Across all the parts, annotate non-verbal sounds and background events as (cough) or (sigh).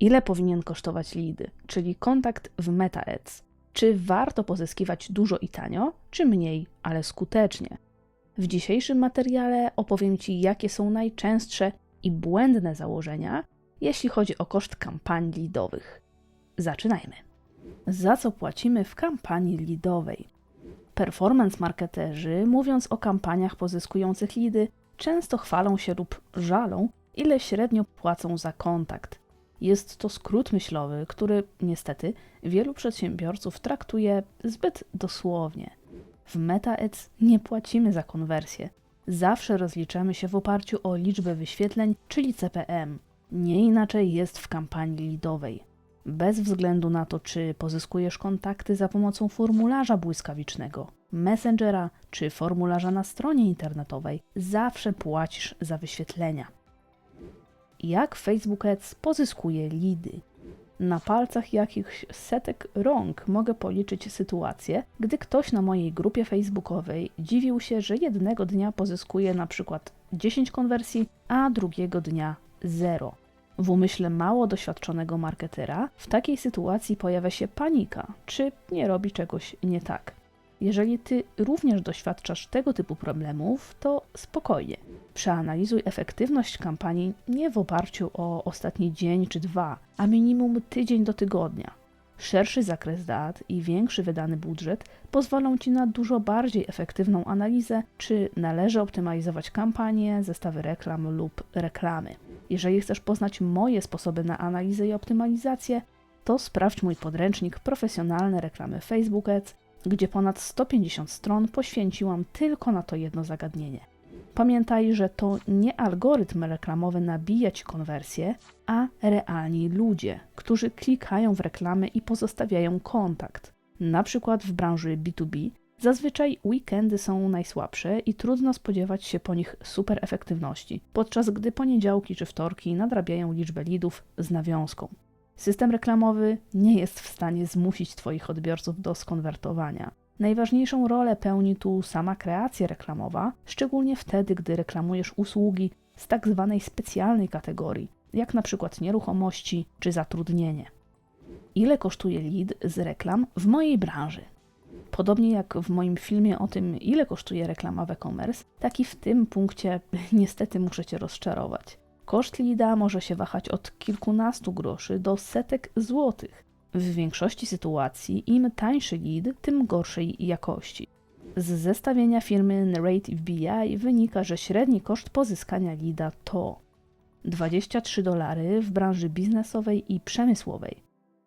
Ile powinien kosztować lead, czyli kontakt w Meta Ads? Czy warto pozyskiwać dużo i tanio, czy mniej, ale skutecznie? W dzisiejszym materiale opowiem Ci, jakie są najczęstsze i błędne założenia, jeśli chodzi o koszt kampanii leadowych. Zaczynajmy. Za co płacimy w kampanii leadowej? Performance marketerzy, mówiąc o kampaniach pozyskujących lidy, często chwalą się lub żalą, ile średnio płacą za kontakt. Jest to skrót myślowy, który niestety wielu przedsiębiorców traktuje zbyt dosłownie. W MetaAds nie płacimy za konwersję. Zawsze rozliczamy się w oparciu o liczbę wyświetleń, czyli CPM. Nie inaczej jest w kampanii lidowej. Bez względu na to, czy pozyskujesz kontakty za pomocą formularza błyskawicznego, messengera czy formularza na stronie internetowej, zawsze płacisz za wyświetlenia. Jak Facebook Ads pozyskuje lidy? Na palcach jakichś setek rąk mogę policzyć sytuację, gdy ktoś na mojej grupie facebookowej dziwił się, że jednego dnia pozyskuje na przykład 10 konwersji, a drugiego dnia 0. W umyśle mało doświadczonego marketera w takiej sytuacji pojawia się panika, czy nie robi czegoś nie tak. Jeżeli ty również doświadczasz tego typu problemów, to spokojnie. Przeanalizuj efektywność kampanii nie w oparciu o ostatni dzień czy dwa, a minimum tydzień do tygodnia. Szerszy zakres dat i większy wydany budżet pozwolą Ci na dużo bardziej efektywną analizę, czy należy optymalizować kampanię, zestawy reklam lub reklamy. Jeżeli chcesz poznać moje sposoby na analizę i optymalizację, to sprawdź mój podręcznik Profesjonalne reklamy Facebook Ads, gdzie ponad 150 stron poświęciłam tylko na to jedno zagadnienie. Pamiętaj, że to nie algorytm reklamowy nabija ci konwersję, a realni ludzie, którzy klikają w reklamy i pozostawiają kontakt. Na przykład w branży B2B zazwyczaj weekendy są najsłabsze i trudno spodziewać się po nich super efektywności, podczas gdy poniedziałki czy wtorki nadrabiają liczbę lidów z nawiązką. System reklamowy nie jest w stanie zmusić Twoich odbiorców do skonwertowania. Najważniejszą rolę pełni tu sama kreacja reklamowa, szczególnie wtedy, gdy reklamujesz usługi z tak zwanej specjalnej kategorii, jak na przykład nieruchomości czy zatrudnienie. Ile kosztuje lead z reklam w mojej branży? Podobnie jak w moim filmie o tym, ile kosztuje reklama w e-commerce, tak i w tym punkcie (laughs) niestety muszę Cię rozczarować. Koszt lida może się wahać od kilkunastu groszy do setek złotych. W większości sytuacji im tańszy lead, tym gorszej jakości. Z zestawienia firmy Narrative BI wynika, że średni koszt pozyskania leada to 23 dolary w branży biznesowej i przemysłowej,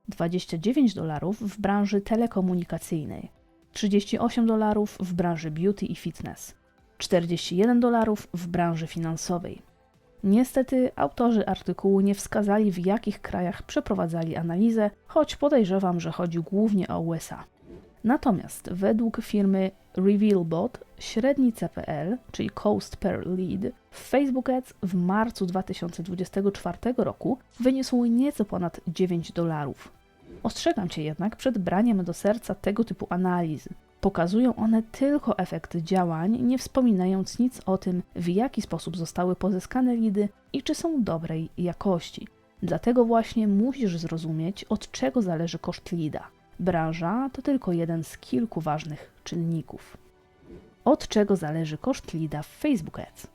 29 dolarów w branży telekomunikacyjnej, 38 dolarów w branży beauty i fitness, 41 dolarów w branży finansowej. Niestety autorzy artykułu nie wskazali, w jakich krajach przeprowadzali analizę, choć podejrzewam, że chodzi głównie o USA. Natomiast według firmy RevealBot średni CPL, czyli Cost per Lead, w Facebook Ads w marcu 2024 roku wyniósł nieco ponad 9 dolarów. Ostrzegam Cię jednak przed braniem do serca tego typu analizy. Pokazują one tylko efekty działań, nie wspominając nic o tym, w jaki sposób zostały pozyskane lidy i czy są dobrej jakości. Dlatego właśnie musisz zrozumieć, od czego zależy koszt lida. Branża to tylko jeden z kilku ważnych czynników. Od czego zależy koszt lida w Facebook Ads?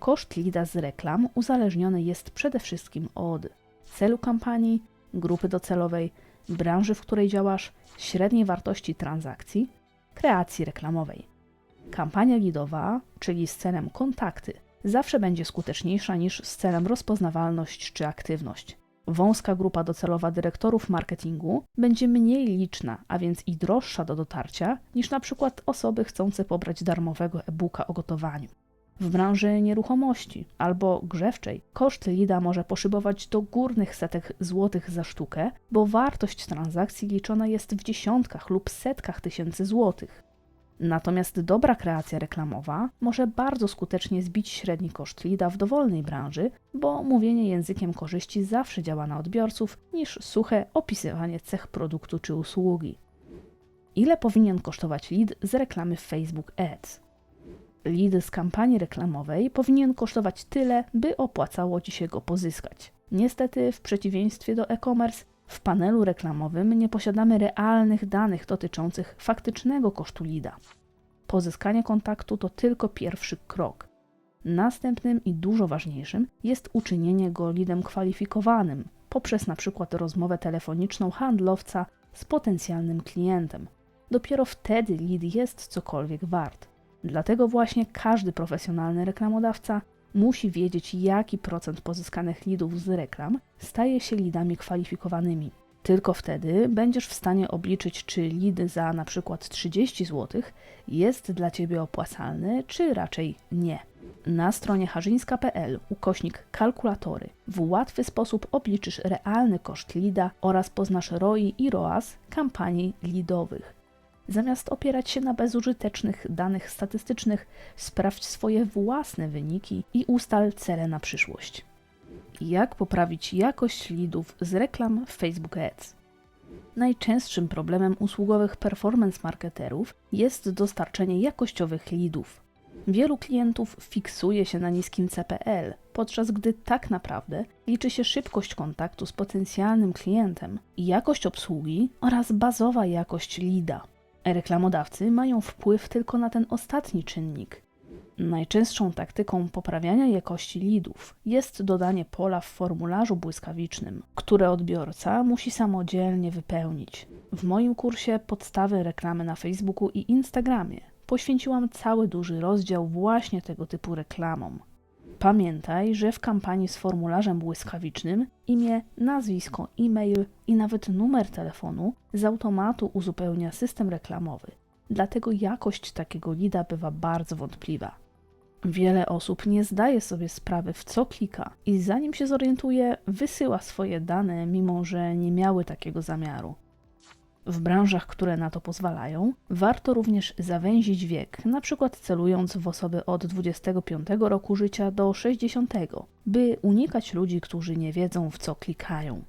Koszt lida z reklam uzależniony jest przede wszystkim od celu kampanii, grupy docelowej, branży, w której działasz, średniej wartości transakcji, kreacji reklamowej. Kampania lidowa, czyli z celem kontakty, zawsze będzie skuteczniejsza niż z celem rozpoznawalność czy aktywność. Wąska grupa docelowa dyrektorów marketingu będzie mniej liczna, a więc i droższa do dotarcia niż na przykład osoby chcące pobrać darmowego e-booka o gotowaniu. W branży nieruchomości albo grzewczej koszt lida może poszybować do górnych setek złotych za sztukę, bo wartość transakcji liczona jest w dziesiątkach lub setkach tysięcy złotych. Natomiast dobra kreacja reklamowa może bardzo skutecznie zbić średni koszt lida w dowolnej branży, bo mówienie językiem korzyści zawsze działa na odbiorców niż suche opisywanie cech produktu czy usługi. Ile powinien kosztować lead z reklamy Facebook Ads? Lead z kampanii reklamowej powinien kosztować tyle, by opłacało Ci się go pozyskać. Niestety, w przeciwieństwie do e-commerce, w panelu reklamowym nie posiadamy realnych danych dotyczących faktycznego kosztu lida. Pozyskanie kontaktu to tylko pierwszy krok. Następnym i dużo ważniejszym jest uczynienie go lidem kwalifikowanym poprzez przykład rozmowę telefoniczną handlowca z potencjalnym klientem. Dopiero wtedy lead jest cokolwiek wart. Dlatego właśnie każdy profesjonalny reklamodawca musi wiedzieć, jaki procent pozyskanych lidów z reklam staje się lidami kwalifikowanymi. Tylko wtedy będziesz w stanie obliczyć, czy lead za na przykład 30 zł jest dla Ciebie opłacalny, czy raczej nie. Na stronie harzyńska.pl ukośnik kalkulatory w łatwy sposób obliczysz realny koszt lida oraz poznasz ROI i ROAS kampanii lidowych. Zamiast opierać się na bezużytecznych danych statystycznych, sprawdź swoje własne wyniki i ustal cele na przyszłość. Jak poprawić jakość lidów z reklam w Facebook Ads? Najczęstszym problemem usługowych performance marketerów jest dostarczenie jakościowych lidów. Wielu klientów fiksuje się na niskim CPL, podczas gdy tak naprawdę liczy się szybkość kontaktu z potencjalnym klientem, jakość obsługi oraz bazowa jakość lida. Reklamodawcy mają wpływ tylko na ten ostatni czynnik. Najczęstszą taktyką poprawiania jakości lidów jest dodanie pola w formularzu błyskawicznym, które odbiorca musi samodzielnie wypełnić. W moim kursie Podstawy reklamy na Facebooku i Instagramie poświęciłam cały duży rozdział właśnie tego typu reklamom. Pamiętaj, że w kampanii z formularzem błyskawicznym imię, nazwisko, e-mail i nawet numer telefonu z automatu uzupełnia system reklamowy. Dlatego jakość takiego lida bywa bardzo wątpliwa. Wiele osób nie zdaje sobie sprawy, w co klika, i zanim się zorientuje, wysyła swoje dane, mimo że nie miały takiego zamiaru. W branżach, które na to pozwalają, warto również zawęzić wiek, na przykład celując w osoby od 25 roku życia do 60, by unikać ludzi, którzy nie wiedzą w co klikają.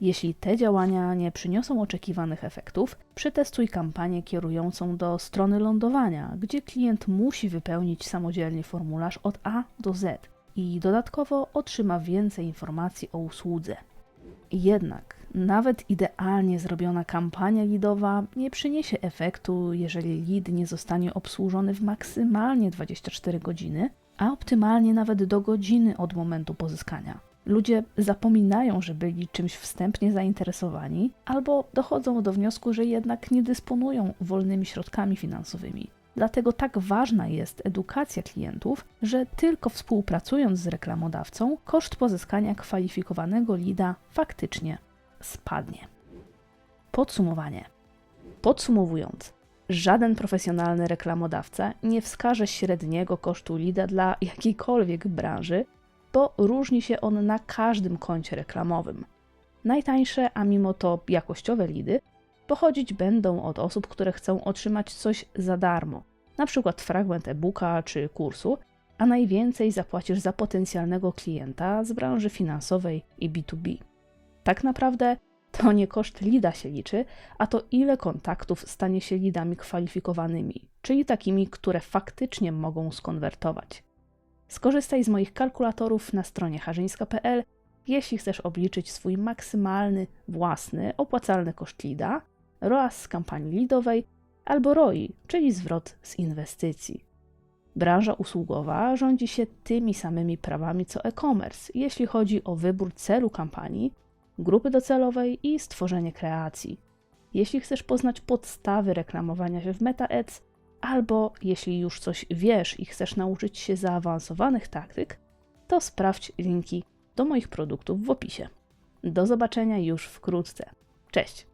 Jeśli te działania nie przyniosą oczekiwanych efektów, przetestuj kampanię kierującą do strony lądowania, gdzie klient musi wypełnić samodzielnie formularz od A do Z i dodatkowo otrzyma więcej informacji o usłudze. Jednak nawet idealnie zrobiona kampania lidowa nie przyniesie efektu, jeżeli lead nie zostanie obsłużony w maksymalnie 24 godziny, a optymalnie nawet do godziny od momentu pozyskania. Ludzie zapominają, że byli czymś wstępnie zainteresowani, albo dochodzą do wniosku, że jednak nie dysponują wolnymi środkami finansowymi. Dlatego tak ważna jest edukacja klientów, że tylko współpracując z reklamodawcą, koszt pozyskania kwalifikowanego lida faktycznie spadnie. Podsumowanie. Podsumowując, żaden profesjonalny reklamodawca nie wskaże średniego kosztu lida dla jakiejkolwiek branży, bo różni się on na każdym koncie reklamowym. Najtańsze, a mimo to jakościowe lidy pochodzić będą od osób, które chcą otrzymać coś za darmo, na przykład fragment e-booka czy kursu, a najwięcej zapłacisz za potencjalnego klienta z branży finansowej i B2B. Tak naprawdę to nie koszt lida się liczy, a to ile kontaktów stanie się lidami kwalifikowanymi, czyli takimi, które faktycznie mogą skonwertować. Skorzystaj z moich kalkulatorów na stronie harzyńska.pl, jeśli chcesz obliczyć swój maksymalny, własny, opłacalny koszt lida, ROAS z kampanii lidowej albo ROI, czyli zwrot z inwestycji. Branża usługowa rządzi się tymi samymi prawami co e-commerce, jeśli chodzi o wybór celu kampanii, grupy docelowej i stworzenie kreacji. Jeśli chcesz poznać podstawy reklamowania się w MetaAds, albo jeśli już coś wiesz i chcesz nauczyć się zaawansowanych taktyk, to sprawdź linki do moich produktów w opisie. Do zobaczenia już wkrótce. Cześć!